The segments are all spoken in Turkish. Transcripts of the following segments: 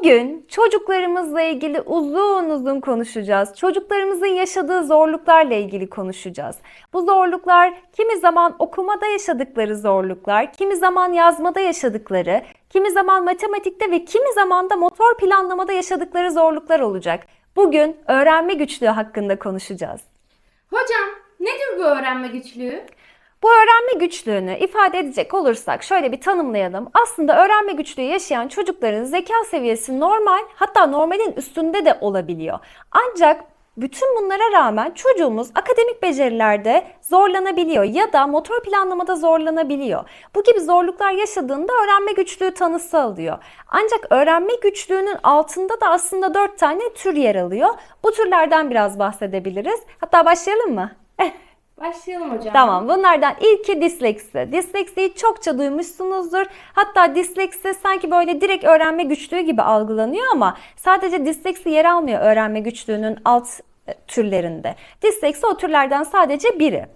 Bugün çocuklarımızla ilgili uzun uzun konuşacağız. Çocuklarımızın yaşadığı zorluklarla ilgili konuşacağız. Bu zorluklar kimi zaman okumada yaşadıkları zorluklar, kimi zaman yazmada yaşadıkları, kimi zaman matematikte ve kimi zaman da motor planlamada yaşadıkları zorluklar olacak. Bugün öğrenme güçlüğü hakkında konuşacağız. Hocam nedir bu öğrenme güçlüğü? Bu öğrenme güçlüğünü ifade edecek olursak şöyle bir tanımlayalım. Aslında öğrenme güçlüğü yaşayan çocukların zeka seviyesi normal hatta normalin üstünde de olabiliyor. Ancak bütün bunlara rağmen çocuğumuz akademik becerilerde zorlanabiliyor ya da motor planlamada zorlanabiliyor. Bu gibi zorluklar yaşadığında öğrenme güçlüğü tanısı alıyor. Ancak öğrenme güçlüğünün altında da aslında 4 tane tür yer alıyor. Bu türlerden biraz bahsedebiliriz. Hatta başlayalım mı? Başlayalım hocam. Tamam bunlardan ilki disleksi. Disleksiyi çokça duymuşsunuzdur. Hatta disleksi sanki böyle direkt öğrenme güçlüğü gibi algılanıyor ama sadece disleksi yer almıyor öğrenme güçlüğünün alt e, türlerinde. Disleksi o türlerden sadece biri.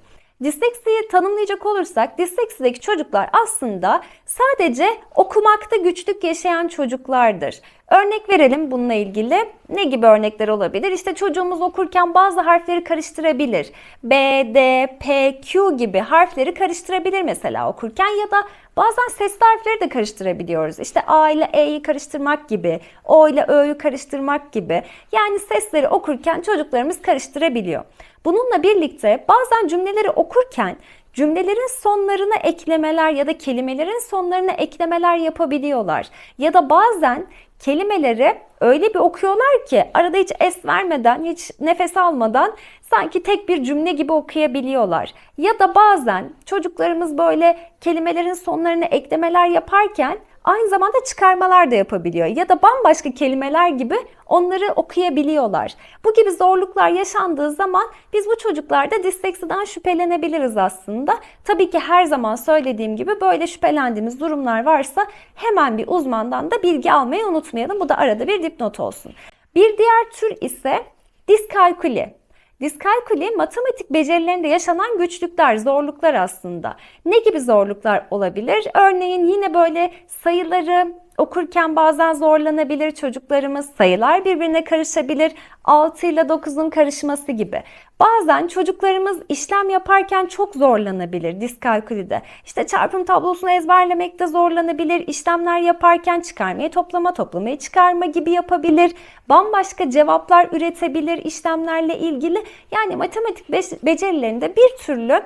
Disleksiyi tanımlayacak olursak disleksideki çocuklar aslında sadece okumakta güçlük yaşayan çocuklardır. Örnek verelim bununla ilgili. Ne gibi örnekler olabilir? İşte çocuğumuz okurken bazı harfleri karıştırabilir. B, D, P, Q gibi harfleri karıştırabilir mesela okurken ya da bazen sesli harfleri de karıştırabiliyoruz. İşte A ile E'yi karıştırmak gibi, O ile Ö'yü karıştırmak gibi. Yani sesleri okurken çocuklarımız karıştırabiliyor. Bununla birlikte bazen cümleleri okurken cümlelerin sonlarına eklemeler ya da kelimelerin sonlarına eklemeler yapabiliyorlar. Ya da bazen kelimeleri öyle bir okuyorlar ki arada hiç es vermeden, hiç nefes almadan sanki tek bir cümle gibi okuyabiliyorlar. Ya da bazen çocuklarımız böyle kelimelerin sonlarına eklemeler yaparken aynı zamanda çıkarmalar da yapabiliyor. Ya da bambaşka kelimeler gibi onları okuyabiliyorlar. Bu gibi zorluklar yaşandığı zaman biz bu çocuklarda disleksiden şüphelenebiliriz aslında. Tabii ki her zaman söylediğim gibi böyle şüphelendiğimiz durumlar varsa hemen bir uzmandan da bilgi almayı unutmayalım. Bu da arada bir dipnot olsun. Bir diğer tür ise diskalküli. Diskalküli matematik becerilerinde yaşanan güçlükler, zorluklar aslında. Ne gibi zorluklar olabilir? Örneğin yine böyle sayıları okurken bazen zorlanabilir çocuklarımız. Sayılar birbirine karışabilir. 6 ile 9'un karışması gibi. Bazen çocuklarımız işlem yaparken çok zorlanabilir diskalkülide. İşte çarpım tablosunu ezberlemekte zorlanabilir. İşlemler yaparken çıkarmayı toplama, toplamayı çıkarma gibi yapabilir. Bambaşka cevaplar üretebilir işlemlerle ilgili. Yani matematik becerilerinde bir türlü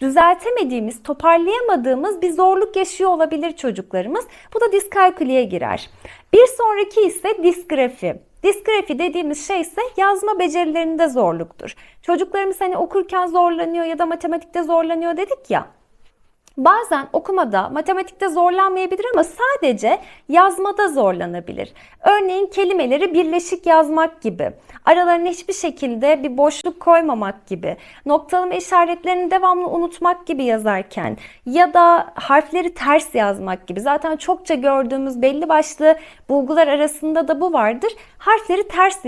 düzeltemediğimiz, toparlayamadığımız bir zorluk yaşıyor olabilir çocuklarımız. Bu da diskalküliye girer. Bir sonraki ise disgrafi. Disgrafi dediğimiz şey ise yazma becerilerinde zorluktur. Çocuklarımız hani okurken zorlanıyor ya da matematikte zorlanıyor dedik ya. Bazen okumada, matematikte zorlanmayabilir ama sadece yazmada zorlanabilir. Örneğin kelimeleri birleşik yazmak gibi, aralarına hiçbir şekilde bir boşluk koymamak gibi, noktalama işaretlerini devamlı unutmak gibi yazarken ya da harfleri ters yazmak gibi. Zaten çokça gördüğümüz belli başlı bulgular arasında da bu vardır. Harfleri ters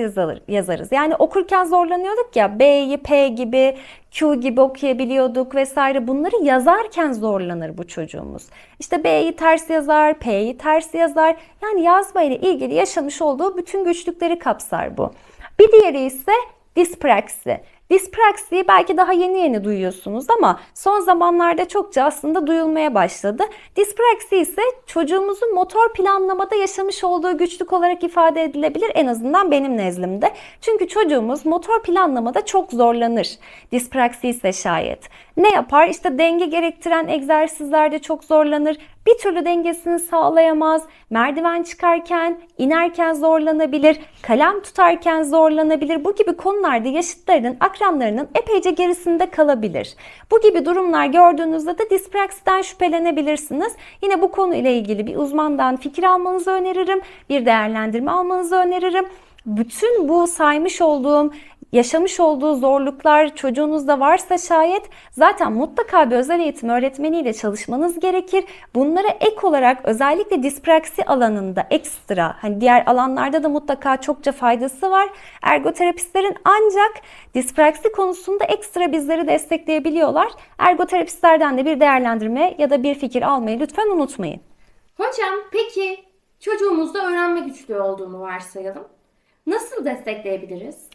yazarız. Yani okurken zorlanıyorduk ya B'yi P gibi, Q gibi okuyabiliyorduk vesaire. Bunları yazarken zorlanır bu çocuğumuz. İşte B'yi ters yazar, P'yi ters yazar. Yani yazma ile ilgili yaşamış olduğu bütün güçlükleri kapsar bu. Bir diğeri ise dispraksi. Dispraksiyi belki daha yeni yeni duyuyorsunuz ama son zamanlarda çokça aslında duyulmaya başladı. Dispraksi ise çocuğumuzun motor planlamada yaşamış olduğu güçlük olarak ifade edilebilir en azından benim nezdimde. Çünkü çocuğumuz motor planlamada çok zorlanır. Dispraksi ise şayet. Ne yapar? İşte denge gerektiren egzersizlerde çok zorlanır. Bir türlü dengesini sağlayamaz. Merdiven çıkarken, inerken zorlanabilir. Kalem tutarken zorlanabilir. Bu gibi konularda yaşıtlarının, akranlarının epeyce gerisinde kalabilir. Bu gibi durumlar gördüğünüzde de dispraksiden şüphelenebilirsiniz. Yine bu konuyla ilgili bir uzmandan fikir almanızı öneririm. Bir değerlendirme almanızı öneririm bütün bu saymış olduğum yaşamış olduğu zorluklar çocuğunuzda varsa şayet zaten mutlaka bir özel eğitim öğretmeniyle çalışmanız gerekir. Bunlara ek olarak özellikle dispraksi alanında ekstra hani diğer alanlarda da mutlaka çokça faydası var. Ergoterapistlerin ancak dispraksi konusunda ekstra bizleri destekleyebiliyorlar. Ergoterapistlerden de bir değerlendirme ya da bir fikir almayı lütfen unutmayın. Hocam peki Çocuğumuzda öğrenme güçlüğü olduğunu varsayalım. Nasıl destekleyebiliriz?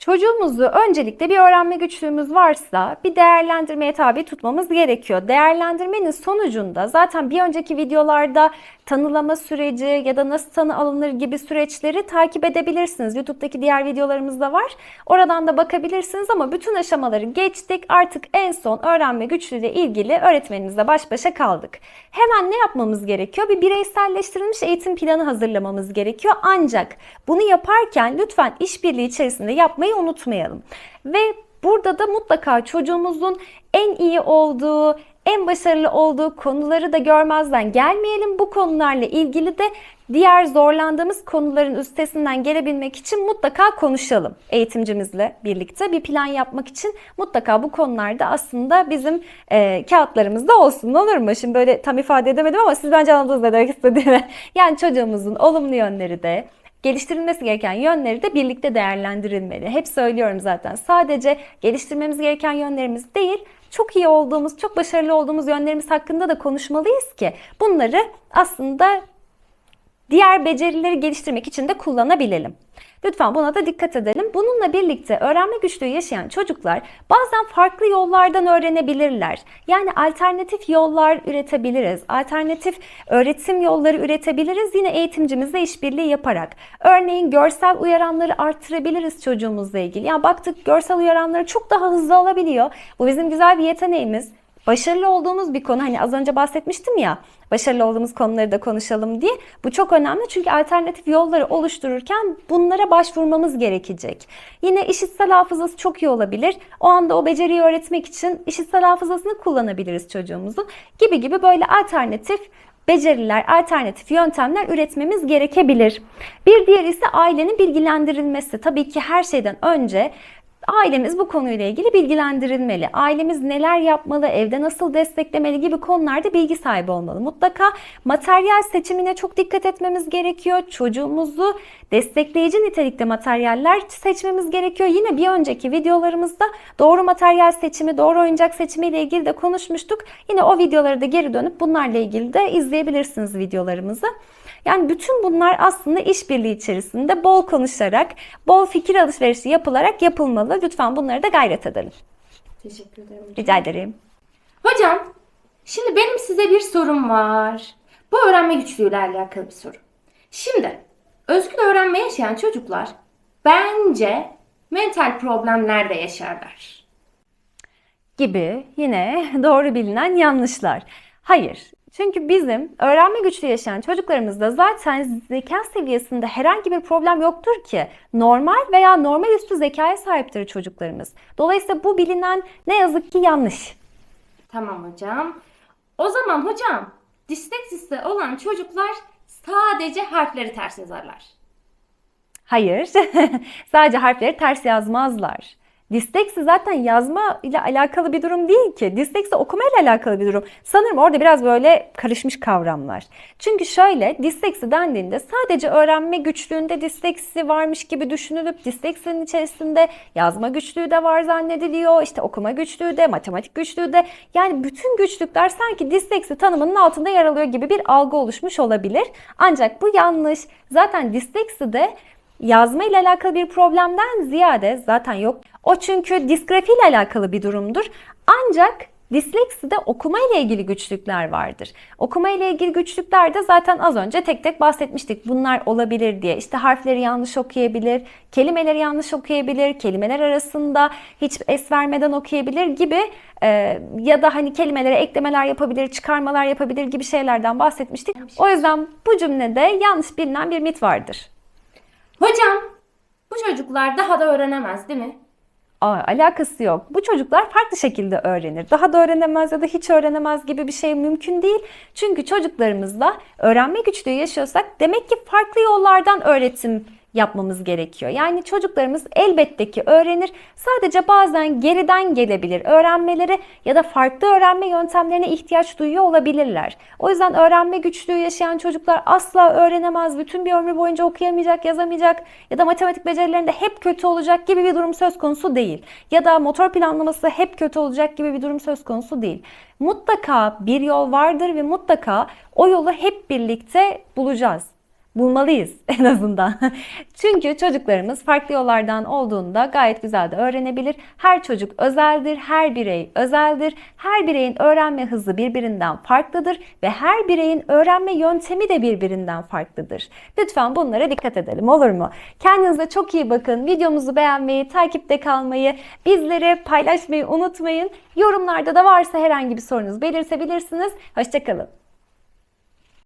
Çocuğumuzu öncelikle bir öğrenme güçlüğümüz varsa bir değerlendirmeye tabi tutmamız gerekiyor. Değerlendirmenin sonucunda zaten bir önceki videolarda tanılama süreci ya da nasıl tanı alınır gibi süreçleri takip edebilirsiniz. YouTube'daki diğer videolarımız da var. Oradan da bakabilirsiniz ama bütün aşamaları geçtik. Artık en son öğrenme güçlüğüyle ilgili öğretmenimizle baş başa kaldık. Hemen ne yapmamız gerekiyor? Bir bireyselleştirilmiş eğitim planı hazırlamamız gerekiyor. Ancak bunu yaparken lütfen işbirliği içerisinde yapmayı unutmayalım. Ve burada da mutlaka çocuğumuzun en iyi olduğu, en başarılı olduğu konuları da görmezden gelmeyelim. Bu konularla ilgili de diğer zorlandığımız konuların üstesinden gelebilmek için mutlaka konuşalım. Eğitimcimizle birlikte bir plan yapmak için mutlaka bu konularda aslında bizim e, kağıtlarımızda olsun olur mu? Şimdi böyle tam ifade edemedim ama siz bence anladınız ne demek istediğimi. Yani çocuğumuzun olumlu yönleri de geliştirilmesi gereken yönleri de birlikte değerlendirilmeli. Hep söylüyorum zaten. Sadece geliştirmemiz gereken yönlerimiz değil, çok iyi olduğumuz, çok başarılı olduğumuz yönlerimiz hakkında da konuşmalıyız ki bunları aslında diğer becerileri geliştirmek için de kullanabilelim. Lütfen buna da dikkat edelim. Bununla birlikte öğrenme güçlüğü yaşayan çocuklar bazen farklı yollardan öğrenebilirler. Yani alternatif yollar üretebiliriz. Alternatif öğretim yolları üretebiliriz yine eğitimcimizle işbirliği yaparak. Örneğin görsel uyaranları arttırabiliriz çocuğumuzla ilgili. Yani baktık görsel uyaranları çok daha hızlı alabiliyor. Bu bizim güzel bir yeteneğimiz. Başarılı olduğumuz bir konu hani az önce bahsetmiştim ya başarılı olduğumuz konuları da konuşalım diye. Bu çok önemli çünkü alternatif yolları oluştururken bunlara başvurmamız gerekecek. Yine işitsel hafızası çok iyi olabilir. O anda o beceriyi öğretmek için işitsel hafızasını kullanabiliriz çocuğumuzun gibi gibi böyle alternatif beceriler, alternatif yöntemler üretmemiz gerekebilir. Bir diğer ise ailenin bilgilendirilmesi. Tabii ki her şeyden önce Ailemiz bu konuyla ilgili bilgilendirilmeli. Ailemiz neler yapmalı, evde nasıl desteklemeli gibi konularda bilgi sahibi olmalı. Mutlaka materyal seçimine çok dikkat etmemiz gerekiyor. Çocuğumuzu destekleyici nitelikte materyaller seçmemiz gerekiyor. Yine bir önceki videolarımızda doğru materyal seçimi, doğru oyuncak seçimi ile ilgili de konuşmuştuk. Yine o videoları da geri dönüp bunlarla ilgili de izleyebilirsiniz videolarımızı. Yani bütün bunlar aslında işbirliği içerisinde bol konuşarak, bol fikir alışverişi yapılarak yapılmalı. Lütfen bunları da gayret edelim. Teşekkür ederim hocam. Rica ederim. Hocam, şimdi benim size bir sorum var. Bu öğrenme güçlüğüyle alakalı bir soru. Şimdi, özgür öğrenme yaşayan çocuklar bence mental problemler de yaşarlar. Gibi yine doğru bilinen yanlışlar. Hayır. Çünkü bizim öğrenme güçlüğü yaşayan çocuklarımızda zaten zeka seviyesinde herhangi bir problem yoktur ki. Normal veya normal üstü zekaya sahiptir çocuklarımız. Dolayısıyla bu bilinen ne yazık ki yanlış. Tamam hocam. O zaman hocam, disleksisi olan çocuklar sadece harfleri ters yazarlar. Hayır. Sadece harfleri ters yazmazlar. Disleksi zaten yazma ile alakalı bir durum değil ki. Disleksi okuma ile alakalı bir durum. Sanırım orada biraz böyle karışmış kavramlar. Çünkü şöyle disleksi dendiğinde sadece öğrenme güçlüğünde disleksi varmış gibi düşünülüp disleksinin içerisinde yazma güçlüğü de var zannediliyor. İşte okuma güçlüğü de, matematik güçlüğü de. Yani bütün güçlükler sanki disleksi tanımının altında yer alıyor gibi bir algı oluşmuş olabilir. Ancak bu yanlış. Zaten disleksi de yazma ile alakalı bir problemden ziyade zaten yok. O çünkü disgrafi ile alakalı bir durumdur. Ancak dislekside okuma ile ilgili güçlükler vardır. Okuma ile ilgili güçlükler de zaten az önce tek tek bahsetmiştik. Bunlar olabilir diye. İşte harfleri yanlış okuyabilir, kelimeleri yanlış okuyabilir, kelimeler arasında hiç es vermeden okuyabilir gibi e, ya da hani kelimelere eklemeler yapabilir, çıkarmalar yapabilir gibi şeylerden bahsetmiştik. O yüzden bu cümlede yanlış bilinen bir mit vardır. Hocam, bu çocuklar daha da öğrenemez değil mi? Aa, alakası yok. Bu çocuklar farklı şekilde öğrenir. Daha da öğrenemez ya da hiç öğrenemez gibi bir şey mümkün değil. Çünkü çocuklarımızla öğrenme güçlüğü yaşıyorsak demek ki farklı yollardan öğretim yapmamız gerekiyor. Yani çocuklarımız elbette ki öğrenir. Sadece bazen geriden gelebilir öğrenmeleri ya da farklı öğrenme yöntemlerine ihtiyaç duyuyor olabilirler. O yüzden öğrenme güçlüğü yaşayan çocuklar asla öğrenemez. Bütün bir ömrü boyunca okuyamayacak, yazamayacak ya da matematik becerilerinde hep kötü olacak gibi bir durum söz konusu değil. Ya da motor planlaması hep kötü olacak gibi bir durum söz konusu değil. Mutlaka bir yol vardır ve mutlaka o yolu hep birlikte bulacağız bulmalıyız en azından. Çünkü çocuklarımız farklı yollardan olduğunda gayet güzel de öğrenebilir. Her çocuk özeldir, her birey özeldir. Her bireyin öğrenme hızı birbirinden farklıdır ve her bireyin öğrenme yöntemi de birbirinden farklıdır. Lütfen bunlara dikkat edelim olur mu? Kendinize çok iyi bakın. Videomuzu beğenmeyi, takipte kalmayı, bizleri paylaşmayı unutmayın. Yorumlarda da varsa herhangi bir sorunuz belirtebilirsiniz. Hoşçakalın.